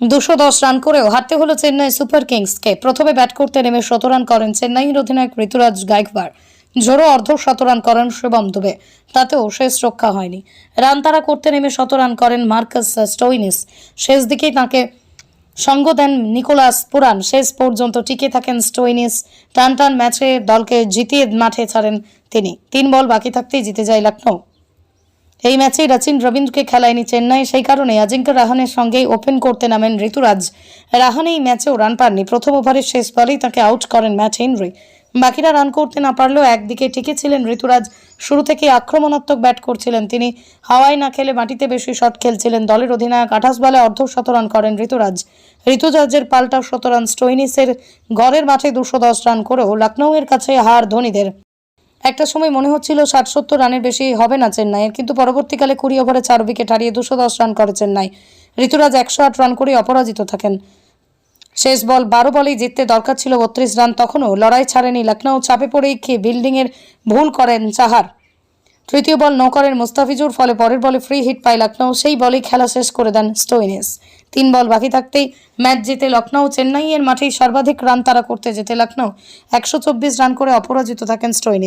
দুশো দশ রান করেও হারতে হলো চেন্নাই সুপার কিংসকে। প্রথমে ব্যাট করতে নেমে শতরান করেন চেন্নাইয়ের অধিনায়ক ঋতুরাজ গাইকবার ঝোড়ো অর্ধ শতরান করেন শিবম দুবে। তাতেও শেষ রক্ষা হয়নি। রান তারা করতে নেমে শতরান করেন মার্কাস স্টোইনিস। শেষ দিকেই তাকে সঙ্গ দেন নিকোলাস পুরান। শেষ পর্যন্ত টিকে থাকেন স্টোইনিস। টান টান ম্যাচে দলকে জিতিয়ে মাঠে ছাড়েন তিনি। তিন বল বাকি থাকতেই জিতে যায় লখনৌ এই ম্যাচে রচিন রবীন্দ্রকে খেলায়নি চেন্নাই, সেই কারণে অজিঙ্ক্য রাহানের সঙ্গে ওপেন করতে নামেন ঋতুরাজ। রাহানে এই ম্যাচেও রান পাননি। প্রথম ওভারের শেষ বলেই তাকে আউট করেন ম্যাচ হেনরি। বাকিরা রান করতে না পারলেও একদিকে টিকেছিলেন ঋতুরাজ। শুরু থেকে আক্রমণাত্মক ব্যাট করছিলেন তিনি। হাওয়ায় না খেলে মাটিতে বেশি শট খেলছিলেন দলের অধিনায়ক। আঠাশ বলে অর্ধ শতরান করেন ঋতুরাজ। ঋতুরাজের পাল্টা শতরান স্টোইনিসের গড়ের মাঠে দুশো দশ রান করেও লখনৌয়ের কাছে হার ধোনিদের। একটা সময় মনে হচ্ছিল ষাট সত্তর রানের বেশি হবে না চেন্নাইয়ের, কিন্তু পরবর্তীকালে কুড়ি ওভারে চার উইকেট হারিয়ে দুশো দশ রান করে চেন্নাই। ঋতুরাজ একশো আট রান করে অপরাজিত থাকেন। শেষ বল বারো বলেই জিততে দরকার ছিল বত্রিশ রান, তখনও লড়াই ছাড়েনি লখনৌ চাপে পড়েই খেয়ে বিল্ডিংয়ের ভুল করেন চাহার। তৃতীয় বল ন করেন মুস্তাফিজুর, ফলে পরের বলে ফ্রি হিট পায় লখনৌ সেই বলেই খেলা শেষ করে দেন স্টোইনিস। তিন বল বাকি থাকতেই ম্যাচ জিতে লখনৌ চেন্নাইয়ের মাঠেই সর্বাধিক রান তারা করতে যেতে লখনৌ একশো চব্বিশ রান করে অপরাজিত থাকেন স্টোইনিস।